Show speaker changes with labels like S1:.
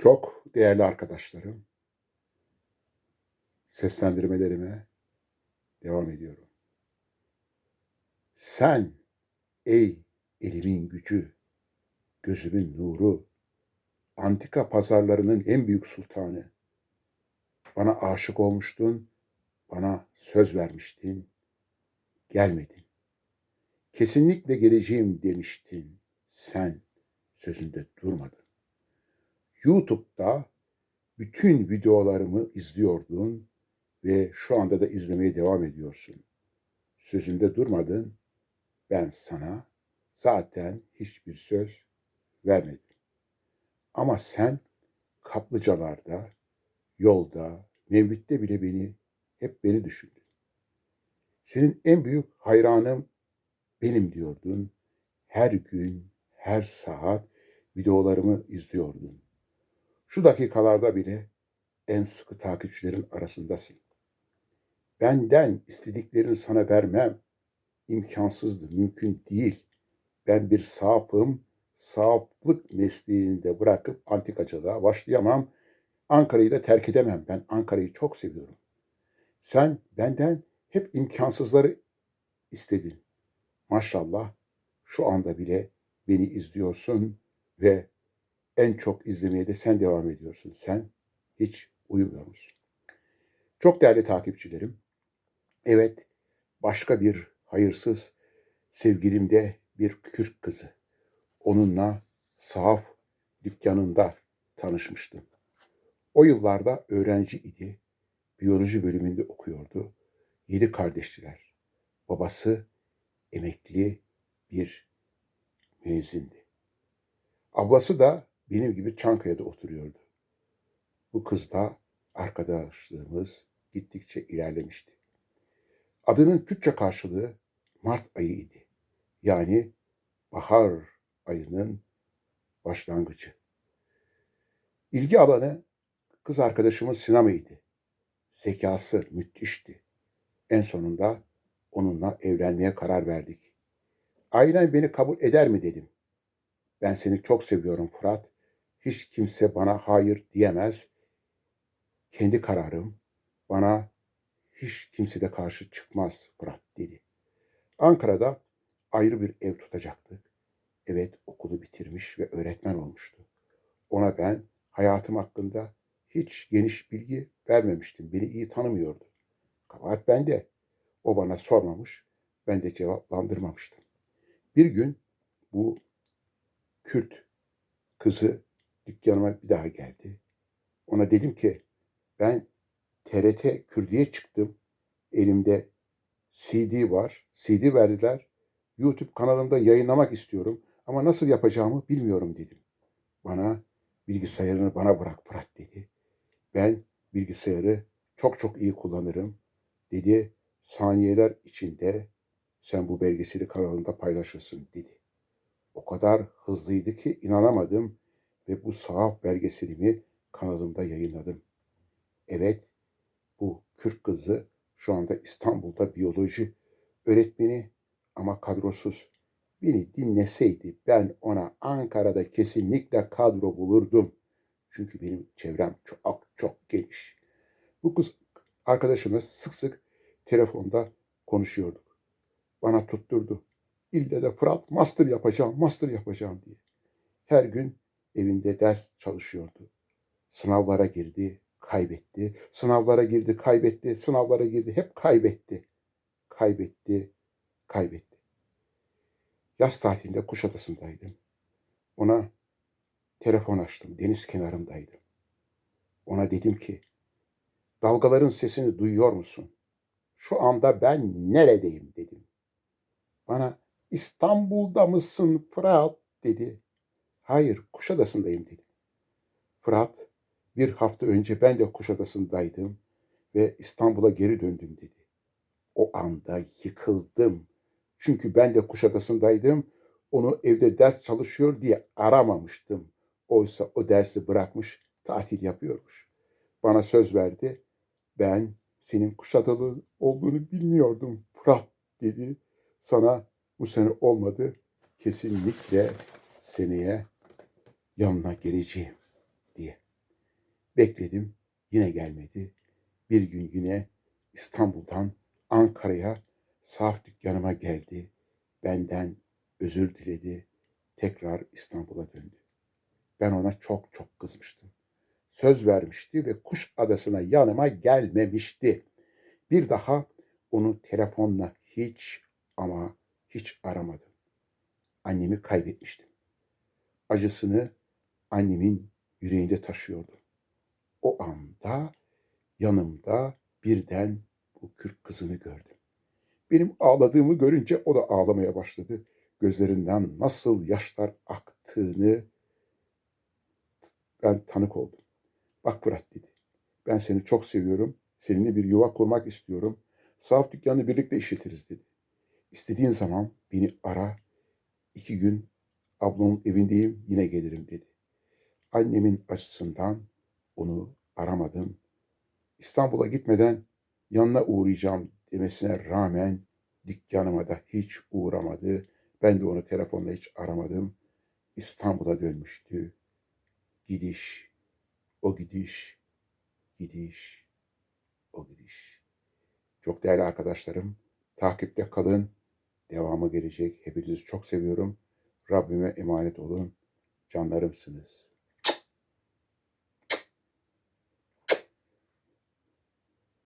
S1: Çok değerli arkadaşlarım, seslendirmelerime devam ediyorum. Sen ey elimin gücü, gözümün nuru, antika pazarlarının en büyük sultanı. Bana aşık olmuştun, bana söz vermiştin, gelmedin. Kesinlikle geleceğim demiştin, sen sözünde durmadın. YouTube'da bütün videolarımı izliyordun ve şu anda da izlemeye devam ediyorsun. Sözünde durmadın. Ben sana zaten hiçbir söz vermedim. Ama sen kaplıcalarda, yolda, mevlütte bile beni, hep beni düşündün. Senin en büyük hayranım benim diyordun. Her gün, her saat videolarımı izliyordun. Şu dakikalarda bile en sıkı takipçilerin arasındasın. Benden istediklerini sana vermem imkansızdı, mümkün değil. Ben bir safım, saflık mesleğini de bırakıp antikacılığa başlayamam. Ankara'yı da terk edemem. Ben Ankara'yı çok seviyorum. Sen benden hep imkansızları istedin. Maşallah şu anda bile beni izliyorsun ve en çok izlemeye de sen devam ediyorsun. Sen hiç uyumuyor musun? Çok değerli takipçilerim. Evet, başka bir hayırsız sevgilim de bir Kürt kızı. Onunla sahaf dükkanında tanışmıştım. O yıllarda öğrenci idi. Biyoloji bölümünde okuyordu. Yedi kardeştiler. Babası emekli bir müezzindi. Ablası da benim gibi Çankaya'da oturuyordu. Bu kızla arkadaşlığımız gittikçe ilerlemişti. Adının Kürtçe karşılığı Mart ayı idi. Yani bahar ayının başlangıcı. İlgi alanı kız arkadaşımın sinemaydı. Zekası müthişti. En sonunda onunla evlenmeye karar verdik. Ailen beni kabul eder mi dedim. Ben seni çok seviyorum Fırat. Hiç kimse bana hayır diyemez. Kendi kararım. Bana hiç kimse de karşı çıkmaz Fırat dedi. Ankara'da ayrı bir ev tutacaktık. Evet okulu bitirmiş ve öğretmen olmuştu. Ona ben hayatım hakkında hiç geniş bilgi vermemiştim. Beni iyi tanımıyordu. Kabahat bende. O bana sormamış, ben de cevaplandırmamıştım. Bir gün bu Kürt kızı dükkanıma bir daha geldi. Ona dedim ki ben TRT Kürdiye çıktım. Elimde CD var. CD verdiler. YouTube kanalımda yayınlamak istiyorum ama nasıl yapacağımı bilmiyorum dedim. Bana bilgisayarını bana bırak Fırat dedi. Ben bilgisayarı çok çok iyi kullanırım dedi. Saniyeler içinde sen bu belgeseli kanalında paylaşırsın dedi. O kadar hızlıydı ki inanamadım ve bu sahaf belgeselimi kanalımda yayınladım. Evet, bu Kürt kızı şu anda İstanbul'da biyoloji öğretmeni ama kadrosuz. Beni dinleseydi ben ona Ankara'da kesinlikle kadro bulurdum. Çünkü benim çevrem çok çok geniş. Bu kız arkadaşımız sık sık telefonda konuşuyorduk. Bana tutturdu. İlle de Fırat master yapacağım, master yapacağım diye. Her gün evinde ders çalışıyordu. Sınavlara girdi, kaybetti. Sınavlara girdi, kaybetti. Sınavlara girdi, hep kaybetti. Kaybetti, kaybetti. Yaz tatilinde Kuşadası'ndaydım. Ona telefon açtım. Deniz kenarındaydım. Ona dedim ki, dalgaların sesini duyuyor musun? Şu anda ben neredeyim dedim. Bana İstanbul'da mısın Fırat dedi. Hayır Kuşadası'ndayım dedi. Fırat bir hafta önce ben de Kuşadası'ndaydım ve İstanbul'a geri döndüm dedi. O anda yıkıldım. Çünkü ben de Kuşadası'ndaydım. Onu evde ders çalışıyor diye aramamıştım. Oysa o dersi bırakmış, tatil yapıyormuş. Bana söz verdi. Ben senin Kuşadalı olduğunu bilmiyordum Fırat dedi. Sana bu sene olmadı. Kesinlikle seneye yanına geleceğim diye. Bekledim, yine gelmedi. Bir gün yine İstanbul'dan Ankara'ya sahaf dükkanıma geldi. Benden özür diledi. Tekrar İstanbul'a döndü. Ben ona çok çok kızmıştım. Söz vermişti ve Kuş Adası'na yanıma gelmemişti. Bir daha onu telefonla hiç ama hiç aramadım. Annemi kaybetmiştim. Acısını annemin yüreğinde taşıyordum. O anda yanımda birden bu Kürt kızını gördüm. Benim ağladığımı görünce o da ağlamaya başladı. Gözlerinden nasıl yaşlar aktığını ben tanık oldum. Bak Fırat dedi. Ben seni çok seviyorum. Seninle bir yuva kurmak istiyorum. Sahaf dükkanını birlikte işletiriz dedi. İstediğin zaman beni ara. İki gün ablamın evindeyim yine gelirim dedi. Annemin acısından onu aramadım. İstanbul'a gitmeden yanına uğrayacağım demesine rağmen dükkanıma da hiç uğramadı. Ben de onu telefonla hiç aramadım. İstanbul'a dönmüştü. Gidiş, o gidiş, gidiş, o gidiş. Çok değerli arkadaşlarım, takipte kalın. Devamı gelecek. Hepinizi çok seviyorum. Rabbime emanet olun. Canlarımsınız.